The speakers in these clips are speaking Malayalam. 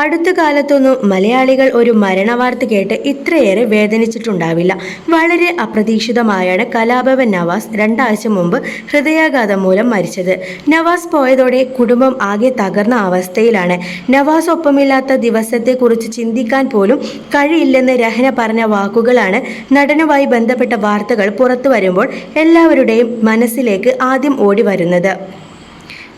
അടുത്ത കാലത്തൊന്നും മലയാളികൾ ഒരു മരണവാർത്ത കേട്ട് ഇത്രയേറെ വേദനിച്ചിട്ടുണ്ടാവില്ല. വളരെ അപ്രതീക്ഷിതമായാണ് കലാഭവൻ നവാസ് രണ്ടാഴ്ച മുമ്പ് ഹൃദയാഘാതം മൂലം മരിച്ചത്. നവാസ് പോയതോടെ കുടുംബം ആകെ തകർന്ന അവസ്ഥയിലാണ്. നവാസ് ഒപ്പമില്ലാത്ത ദിവസത്തെക്കുറിച്ച് ചിന്തിക്കാൻ പോലും കഴിയില്ലെന്ന് രഹന പറഞ്ഞ വാക്കുകളാണ് നടനുമായി ബന്ധപ്പെട്ട വാർത്തകൾ പുറത്തു വരുമ്പോൾ എല്ലാവരുടെയും മനസ്സിലേക്ക് ആദ്യം ഓടി വരുന്നത്.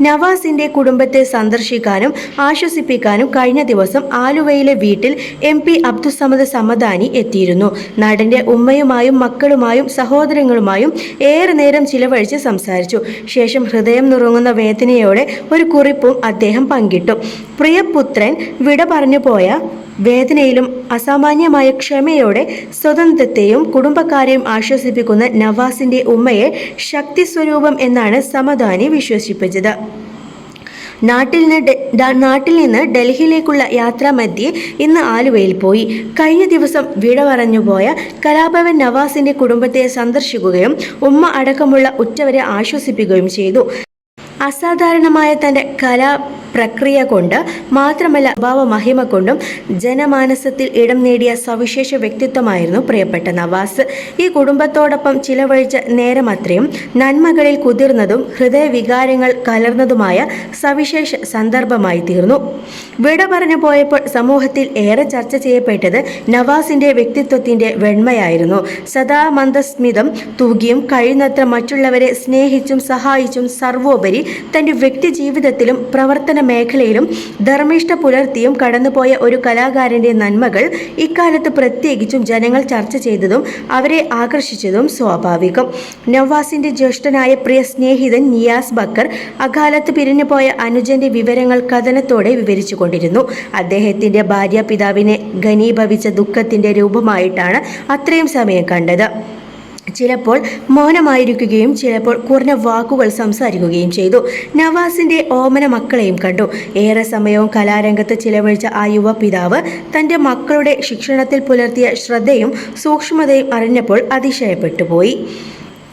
നവാസിന്റെ കുടുംബത്തെ സന്ദർശിക്കാനും ആശ്വസിപ്പിക്കാനും കഴിഞ്ഞ ദിവസം ആലുവയിലെ വീട്ടിൽ എം പി അബ്ദുസമദ് സമദാനി എത്തിയിരുന്നു. നടന്റെ ഉമ്മയുമായും മക്കളുമായും സഹോദരങ്ങളുമായും ഏറെ നേരം ചിലവഴിച്ച് സംസാരിച്ചു. ശേഷം ഹൃദയം നുറുങ്ങുന്ന വേദനയോടെ ഒരു കുറിപ്പും അദ്ദേഹം പങ്കിട്ടു. പ്രിയപുത്രൻ വിട പറഞ്ഞു പോയ വേദനയിലും അസാമാന്യമായ ക്ഷമയോടെ സ്വതന്ത്രത്തെയും കുടുംബക്കാരെയും ആശ്വസിപ്പിക്കുന്ന നവാസിന്റെ ഉമ്മയെ ശക്തി സ്വരൂപം എന്നാണ് സമദാനി വിശ്വസിപ്പിച്ചത്. നാട്ടിൽ നിന്ന് നാട്ടിൽ നിന്ന് ഡൽഹിയിലേക്കുള്ള യാത്രാമധ്യേ ഇന്ന് ആലുവയിൽ പോയി. കഴിഞ്ഞ ദിവസം വിട പറഞ്ഞുപോയ കലാഭവൻ നവാസിന്റെ കുടുംബത്തെ സന്ദർശിക്കുകയും ഉമ്മ അടക്കമുള്ള ഉറ്റവരെ ആശ്വസിപ്പിക്കുകയും ചെയ്തു. അസാധാരണമായ തന്റെ കലാ പ്രക്രിയ കൊണ്ട് മാത്രമല്ല ഭാവ മഹിമ കൊണ്ടും ജനമാനസത്തിൽ ഇടം നേടിയ സവിശേഷ വ്യക്തിത്വമായിരുന്നു പ്രിയപ്പെട്ട നവാസ്. ഈ കുടുംബത്തോടൊപ്പം ചിലവഴിച്ച നേരമത്രയും നന്മകളിൽ കുതിർന്നതും ഹൃദയവികാരങ്ങൾ കലർന്നതുമായ സവിശേഷ സന്ദർഭമായി തീർന്നു. വിട പറഞ്ഞു പോയപ്പോൾ സമൂഹത്തിൽ ഏറെ ചർച്ച ചെയ്യപ്പെട്ടത് നവാസിന്റെ വ്യക്തിത്വത്തിന്റെ വെണ്മയായിരുന്നു. സദാ മന്ദസ്മിതം തൂകിയും കഴിയുന്നത്ര മറ്റുള്ളവരെ സ്നേഹിച്ചും സഹായിച്ചും സർവോപരി തന്റെ വ്യക്തി ജീവിതത്തിലും പ്രവർത്തന മേഖലയിലും ധർമ്മിഷ്ഠ പുലർത്തിയും കടന്നുപോയ ഒരു കലാകാരന്റെ നന്മകൾ ഇക്കാലത്ത് പ്രത്യേകിച്ചും ജനങ്ങൾ ചർച്ച ചെയ്തതും അവരെ ആകർഷിച്ചതും സ്വാഭാവികം. നവാസിന്റെ ജ്യേഷ്ഠനായ പ്രിയ സ്നേഹിതൻ നിയാസ് ബക്കർ അകാലത്ത് പിരിഞ്ഞുപോയ അനുജന്റെ വിവരങ്ങൾ കഥനത്തോടെ വിവരിച്ചുകൊണ്ടിരുന്നു അദ്ദേഹത്തിന്റെ ഭാര്യ പിതാവിനെ ഘനീഭവിച്ച ദുഃഖത്തിന്റെ രൂപമായിട്ടാണ് അത്രയും സമയം കണ്ടത്. ചിലപ്പോൾ മൗനമായിരിക്കുകയും ചിലപ്പോൾ കുറഞ്ഞ വാക്കുകൾ സംസാരിക്കുകയും ചെയ്തു. നവാസിന്റെ ഓമന മക്കളെയും കണ്ടു. ഏറെ സമയവും കലാരംഗത്ത് ചിലവഴിച്ച ആ യുവ പിതാവ് തന്റെ മക്കളുടെ ശിക്ഷണത്തിൽ പുലർത്തിയ ശ്രദ്ധയും സൂക്ഷ്മതയും അറിഞ്ഞപ്പോൾ അതിശയപ്പെട്ടു പോയി.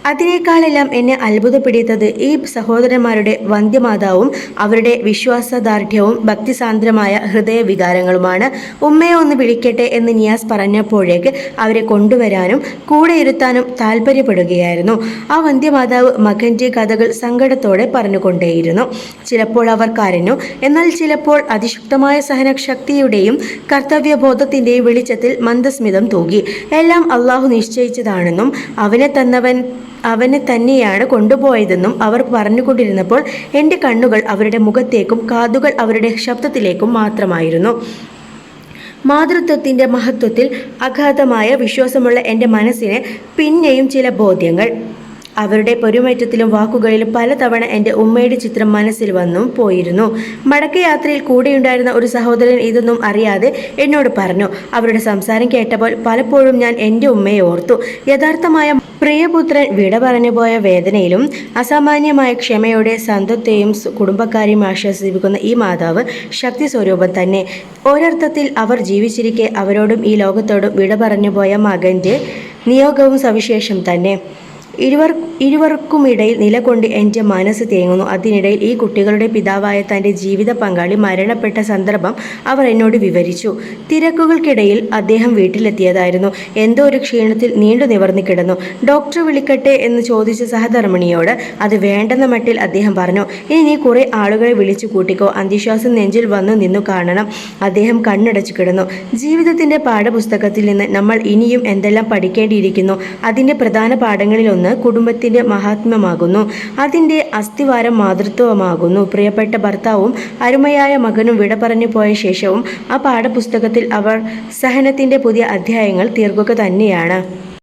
അതിനേക്കാളെല്ലാം എന്നെ അത്ഭുതപ്പെടുത്തത് ഈ സഹോദരന്മാരുടെ വന്ധ്യമാതാവും അവരുടെ വിശ്വാസദാർഢ്യവും ഭക്തിസാന്ദ്രമായ ഹൃദയവികാരങ്ങളുമാണ്. ഉമ്മയെ ഒന്ന് വിളിക്കട്ടെ എന്ന് നിയാസ് പറഞ്ഞപ്പോഴേക്ക് അവരെ കൊണ്ടുവരാനും കൂടെ ഇരുത്താനും താല്പര്യപ്പെടുകയായിരുന്നു. ആ വന്ധ്യമാതാവ് മകന്റെ കഥകൾ സങ്കടത്തോടെ പറഞ്ഞുകൊണ്ടേയിരുന്നു. ചിലപ്പോൾ അവർ കരഞ്ഞു. എന്നാൽ ചിലപ്പോൾ അതിശക്തമായ സഹനശക്തിയുടെയും കർത്തവ്യബോധത്തിന്റെയും വെളിച്ചത്തിൽ മന്ദസ്മിതം തൂകി. എല്ലാം അള്ളാഹു നിശ്ചയിച്ചതാണെന്നും അവനെ തന്നവൻ അവനെ തന്നെയാണ് കൊണ്ടുപോയതെന്നും അവർ പറഞ്ഞുകൊണ്ടിരുന്നപ്പോൾ എന്റെ കണ്ണുകൾ അവരുടെ മുഖത്തേക്കും കാതുകൾ അവരുടെ ശബ്ദത്തിലേക്കും മാത്രമായിരുന്നു. മാതൃത്വത്തിന്റെ മഹത്വത്തിൽ അഗാധമായ വിശ്വാസമുള്ള എന്റെ മനസ്സിന് പിന്നെയും ചില ബോധ്യങ്ങൾ. അവരുടെ പെരുമാറ്റത്തിലും വാക്കുകളിലും പലതവണ എന്റെ ഉമ്മയുടെ ചിത്രം മനസ്സിൽ വന്നു പോയിരുന്നു. മടക്കയാത്രയിൽ കൂടെയുണ്ടായിരുന്ന ഒരു സഹോദരൻ ഇതൊന്നും അറിയാതെ എന്നോട് പറഞ്ഞു. അവരുടെ സംസാരം കേട്ടപ്പോൾ പലപ്പോഴും ഞാൻ എന്റെ ഉമ്മയെ ഓർത്തു. യഥാർത്ഥമായ പ്രിയപുത്രൻ വിട പറഞ്ഞു പോയ വേദനയിലും അസാമാന്യമായ ക്ഷമയോടെ സന്തത്തെയും കുടുംബക്കാരെയും ആശ്വസിപ്പിക്കുന്ന ഈ മാതാവ് ശക്തി സ്വരൂപം തന്നെ. ഒരർത്ഥത്തിൽ അവർ ജീവിച്ചിരിക്കെ അവരോടും ഈ ലോകത്തോടും വിട പറഞ്ഞു പോയ മകന്റെ നിയോഗവും സവിശേഷം തന്നെ. ഇരുവർ ഇരുവർക്കുമിടയിൽ നിലകൊണ്ട് എന്റെ മനസ്സ് തേങ്ങുന്നു. അതിനിടയിൽ ഈ കുട്ടികളുടെ പിതാവായ തന്റെ ജീവിത പങ്കാളി മരണപ്പെട്ട സന്ദർഭം അവർ എന്നോട് വിവരിച്ചു. തിരക്കുകൾക്കിടയിൽ അദ്ദേഹം വീട്ടിലെത്തിയതായിരുന്നു. എന്തോ ഒരു ക്ഷീണത്തിൽ നീണ്ടു നിവർന്നു കിടന്നു. ഡോക്ടർ വിളിക്കട്ടെ എന്ന് ചോദിച്ച സഹധർമ്മിണിയോട് അത് വേണ്ടെന്ന മട്ടിൽ അദ്ദേഹം പറഞ്ഞു ഇനി നീ കുറെ ആളുകളെ വിളിച്ചു കൂട്ടിക്കോ. അന്ത്യശ്വാസം നെഞ്ചിൽ വന്നു നിന്നു കാണണം. അദ്ദേഹം കണ്ണടച്ചു കിടന്നു. ജീവിതത്തിന്റെ പാഠപുസ്തകത്തിൽ നിന്ന് നമ്മൾ ഇനിയും എന്തെല്ലാം പഠിക്കേണ്ടിയിരിക്കുന്നു അതിന്റെ പ്രധാന പാഠങ്ങളിലൊന്ന് കുടുംബത്തിന്റെ മഹാത്മ്യമാകുന്നു. അതിന്റെ അസ്ഥിവാരം മാതൃത്വമാകുന്നു. പ്രിയപ്പെട്ട ഭർത്താവും അരുമയായ മകനും വിട പറഞ്ഞു പോയ ശേഷവും ആ പാഠപുസ്തകത്തിൽ അവർ സഹനത്തിന്റെ പുതിയ അധ്യായങ്ങൾ തീർക്കുക തന്നെയാണ്.